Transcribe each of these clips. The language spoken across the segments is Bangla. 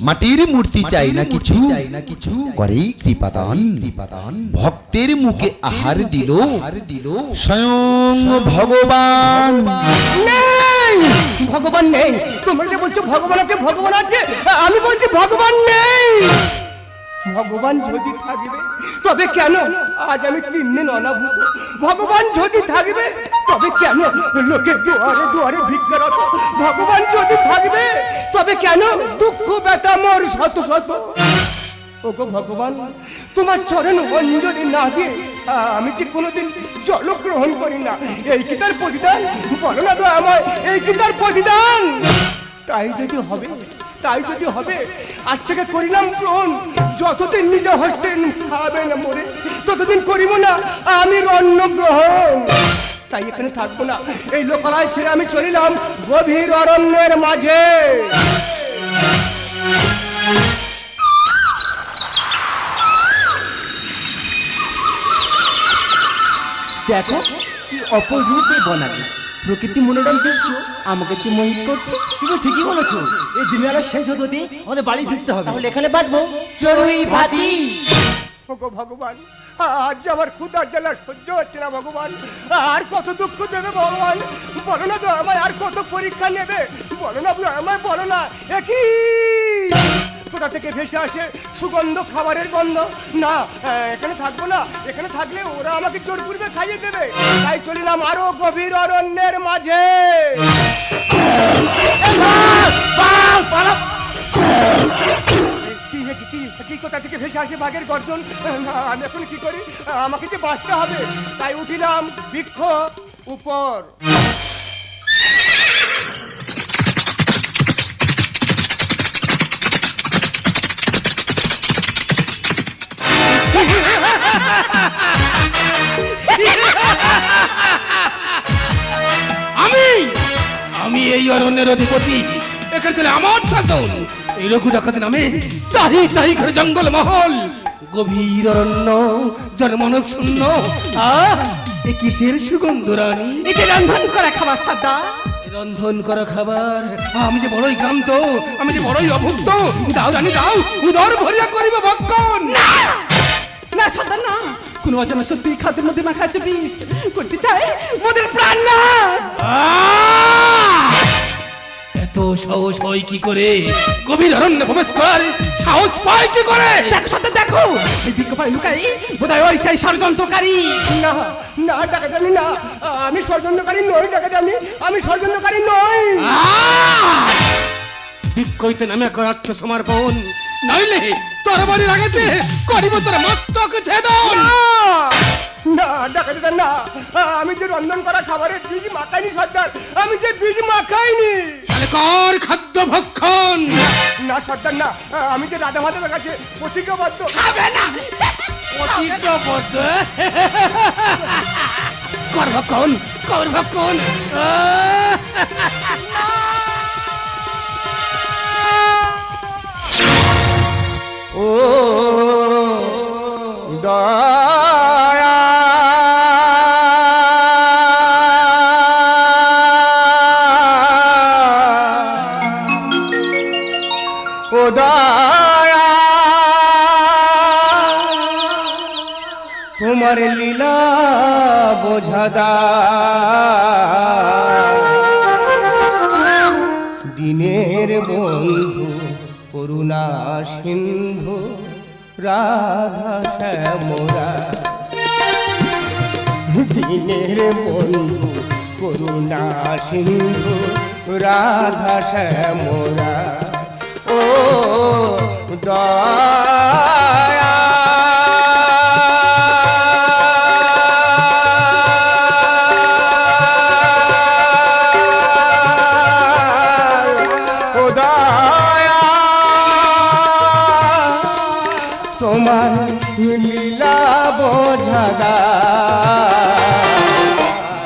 মাটির মূর্তি চাই না কিছু। চাই না কিছু। করেই কৃপাদান। কৃপাদান। ভক্তের মুখে আহার দিল। দিল। স্বয়ং ভগবান। ভগবান নেই। তোমরা যে বলছো ভগবান আছে ভগবান আছে আমি বলছি ভগবান নেই। ভগবান যদি থাকবে তবে কেন? আজ আমি তিন দিন অনাভূত। ভগবান যদি থাকবে তবে কেন লোকের দুয়ারে দুয়ারে ভিক্ষারত ভগবান যদি থাকবে তবে কেন দুঃখ, ব্যথা, মোর, শত শত? ওগো ভগবান, তোমার চরণ অঞ্জলি না দিয়ে আমি যে কোনোদিন জল গ্রহণ করি না। এই কি তার প্রতিদান? বলো না তো আমায় এই কি তার প্রতিদান? তাই যদি হবে, তাই যদি হবে, আজ থেকে করিলাম গ্রহণ যতদিন নিজে হস্তে খাবে না মরে, ততদিন করিব না আমি অন্ন গ্রহণ। তাই এখানে থাকব না। এই লোকালয় ছেড়ে আমি চলিলাম গভীর অরণ্যের মাঝে। দেখো কি অপরূপে বনাবে প্রকৃতি মনোরম দৃশ্য আমাকে যে মোহিত করছে? তুমি ঠিকই বলেছ। এই দিনের শেষ হতে হতে আমাদের বাড়ি ফিরতে হবে। তাহলে এখানে বাঁচবো চড়ুই ভাতি। ওগো ভগবান আজ আমার ক্ষুদার জ্বালা সহ্য হচ্ছে না, ভগবান। আর কত দুঃখ দেবে ভগবান? বলো না তো আমায় আর কত পরীক্ষা নেবে? বলো না আমায় বলো না একই কোথা থেকে ভেসে আসে সুগন্ধ খাবারের গন্ধ? না এখানে থাকব না। এখানে থাকলে ওরা আমাকে জোর পূর্বে খাইয়ে দেবে। তাই চলিলাম আরও গভীর অরণ্যের মাঝে। কি কি কি কোথা থেকে ভেসে আসে বাঘের গর্জন? আমি এখন কি করি? আমাকে যে বাঁচতে হবে, তাই উঠিলাম বৃক্ষ উপর। আমি! আমি এই অরণ্যের অধিপতি। এখানে আমার শাসন। এই রঘু ডাকাত নামে তাহি তাহি করে জঙ্গল মহল। গভীর অরণ্য জনমানব শূন্য আহ এ কিসের সুগন্ধ রানী? যে রন্ধন করা খাবার সাদা। রন্ধন করা খাবার। আমি যে বড়ই ক্লান্ত আমি যে বড়ই অভুক্ত দাও রানী দাও উদর ভরিয়া করিব ভক্ষণ। না! সাদা না। কোন অজানা সত্যি খাদ্যের মধ্যে মাখা আছে করতে চাই মোদের প্রাণ আহ! এত সাহস হয় কি করে? গভীর অরণ্যে প্রবেশ করার সাহস পায় কি করে? দেখো সাদা দেখো। এই লুকাই বোধহয় ওই সেই ষড়যন্ত্রকারী। না না ডাকাতানি না। আমি ষড়যন্ত্রকারী নই ডাকাতানি আমি ষড়যন্ত্রকারী নই। বিক্ষইতে নামে কর আত্মসমর্পণ। নইলে তোর বাড়ি লাগাতে করিব তোর মস্তক ছেদন। না ডাকাতার না। আমি যে রন্ধন করা খাবারের বীজ মাখাইনি সর্দার। আমি যে বীজ মাখাইনি। কর খাদ্য ভক্ষণ। না সর্দার না। আমি যে রাধা মাধবের কাছে প্রতিজ্ঞাবদ্ধ প্রতিজ্ঞাবদ্ধ কর ভক্ষণ কর ভক্ষণ। ও দয়া তোমার লীলা বোঝাদা দিনের বন্ধু, করুণা সিন্ধু, রাধা শ্যামরা। দিনের বন্ধু, করুণা সিন্ধু, রাধা শ্যামরা। ও দয়া তোমার লীলা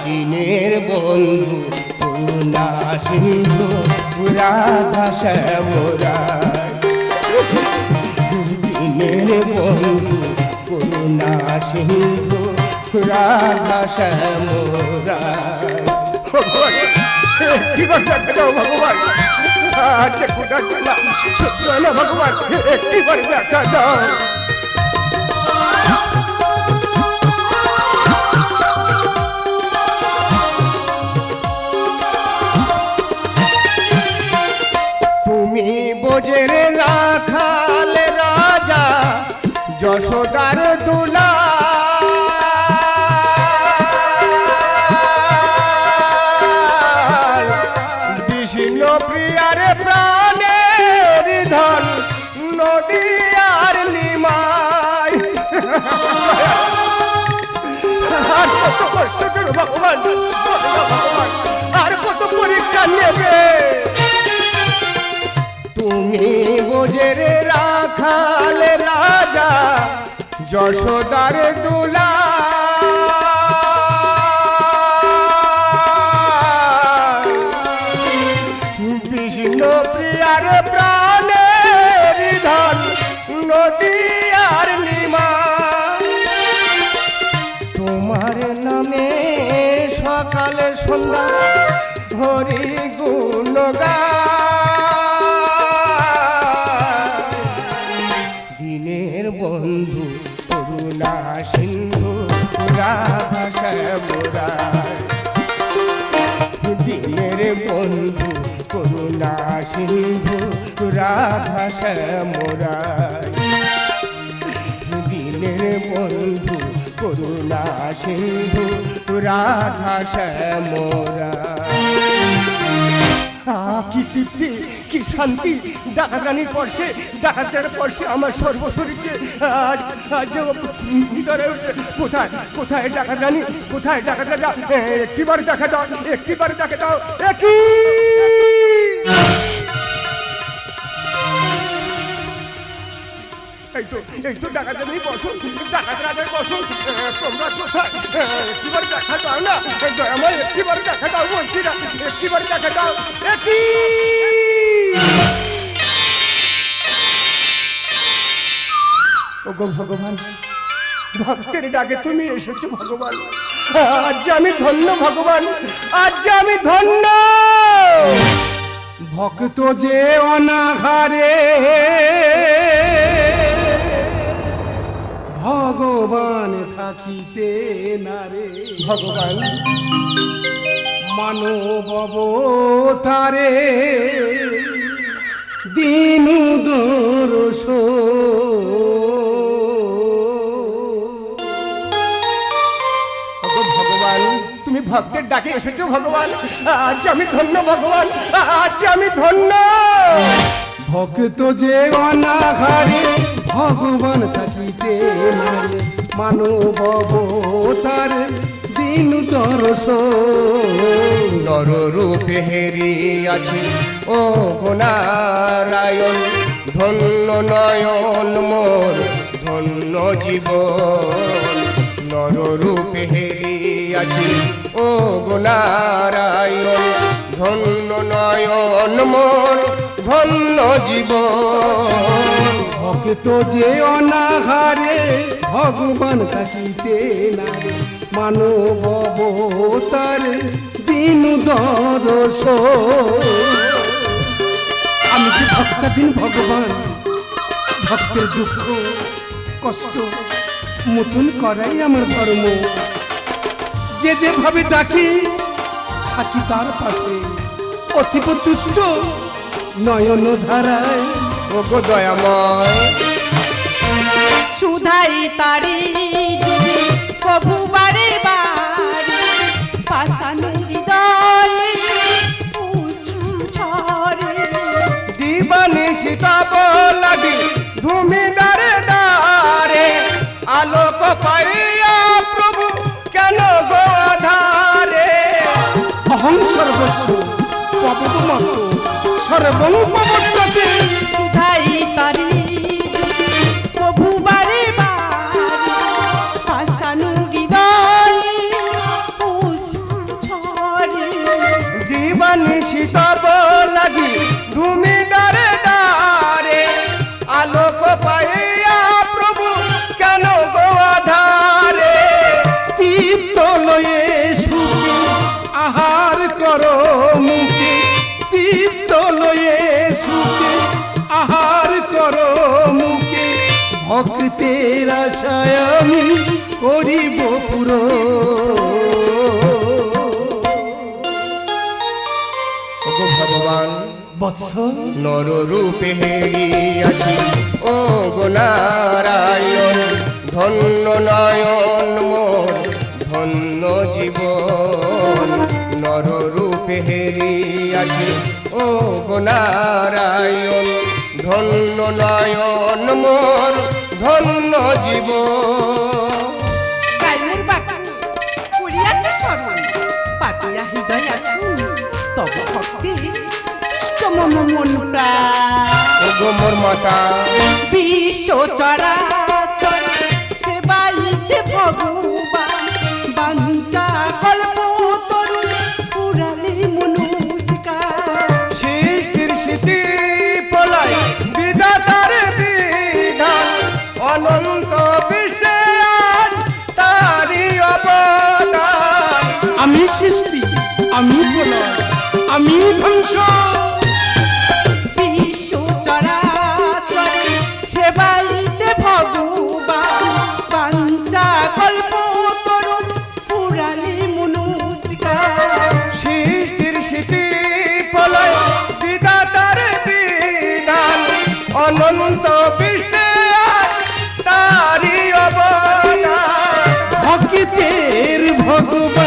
দিনের বন্ধু করুণা সিন্ধু দিনের বন্ধু করুণা সিন্ধু ভগবান কি করতে ভগবান আর যে ক্ষুধার জ্বালা সহ্য হয় না ভগবান একটিবার তুমি বোঝের রাখাল রাজা যশোদার যশোদার দুলা। বিষ্ণু প্রিয়ার প্রাণের তোমার নামে সকালে সন্ধ্যা হরি গুণ রাধা মোরা দিনের বন্ধু করুণা সিন্ধু রাধা শ্যামরা কি তৃপ্তি কি শান্তি? ডাকাত রানীর পর্ষে ডাকাতের পর্ষে আমার সর্বশরীরকে আজ আজ ভিতরে কোথায় কোথায় ডাকাত রানী কোথায় ডাকাত একটিবার দেখা দাও, একটিবার দেখা দাও, একই তো ডাকাত রানী বসো, ডাকাত রাজার বসো। তোমরা কোথায়? দেখা দাও না। আমার একটিবার দেখা দাও বলছি না দেখা দাও। একই ওগো ভগবান, ভক্তের ডাকে তুমি এসেছ ভগবান। আজ আমি ধন্য ভগবান, আজ আমি ধন্য। ভক্ত যে অনাহারে ভগবান থাকিতে না রে। ভগবান। মানব তারে দিনু ওগো ভগবান তুমি ভক্তের ডাকে এসেছ ভগবান। আজ আমি ধন্য ভগবান আজ আমি ধন্য। ভক্ত যে অনাঘারে ভগবান থাকিতে মানব তারে দিনু দরস নর রূপে হেরি আছে ও গুণারায়ণ ধন্য নয়ন মোর, ধন্য জীবন। নর রূপে হেরি আছে ও গুণারায়ণ ধন্য নয়ন মোর, ধন্য জীবন। ভক্ত যে অনাহারে ভগবান থাকিতে না। মানব তার দিনু দরস আমি যে ভক্তাধীন ভগবান, ভক্তের দুঃখ, কষ্ট, মোচন করাই আমার ধর্ম। যে যেভাবে ডাকি, থাকি তার পাশে। অতীব তুষ্ট নয়ন ধারায় ওগো দয়াময়। সুধাই তারি যদি প্রভু বারে বারে পাশানো হৃদয়ে উষ্ণ ঝরে। দিবানি সীতাপ লাগি ধুমি দারে দারে আলোক পাইয়া প্রভু কেন গো আধারে? অহং সর্বস্ব সর্বং ভক্তের আশায় আমি করিব পুরো। ভগবান বৎস নর রূপে হেরিয়াছি। ও গো নারায়ণ ধন্য নয়ন মোর ধন্য জীবন। নর রূপে হেরিয়াছি। ও গো নারায়ণ ধন্য নয়ন মোর ধন্য জীব। গাইমুর বাক্য করিয়াছে স্মরণ পাতিয়া হৃদয় আসুন তব ভক্তি মম মন প্রাণ মোর মাতা। বিশ্ব চরাচর সেবাইতে ভগবান। আমি সৃষ্টি, আমি প্রলয় আমি ধ্বংস। বিশ্ব চরাচর সেবাইতে ভগবান। বাঞ্চা কল্প তরু পুরালি মনুষ্কার সৃষ্টির স্মৃতি পলায় বিধাতার বিধান। অনন্ত বিশ্বে তারি অবদান ভক্তের ভগবান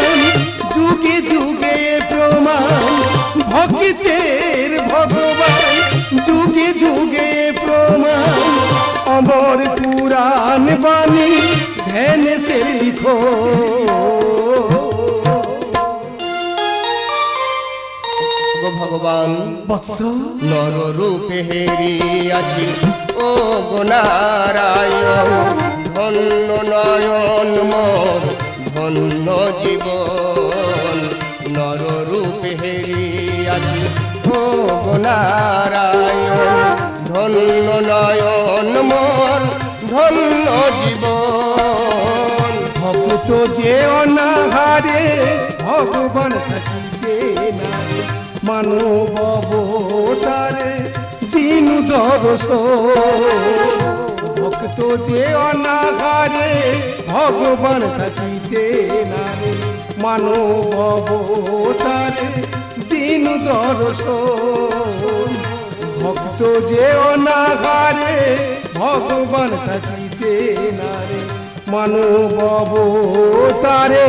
ধ্যান সে লিখো। গো ভগবান বৎস। নর রূপে হেরিয়াছি ও গো নারায়ণ ধন্য নয়ন মোর ধন্য জীবন। নর রূপে হেরিয়াছি ও গো নারায়ণ ধন্য নয়ন মোর ধন্য জীবন। ভক্ত যে অনাহারে, ভগবান থাকিবে না মানব অবতারে দিন দরস ভক্ত যে অনাহারে, ভগবান থাকিতে না মানব অবতারে দিন দরস ভক্ত যে অনাহারে ভগবান থাকিতে না রে মানব অবতারে।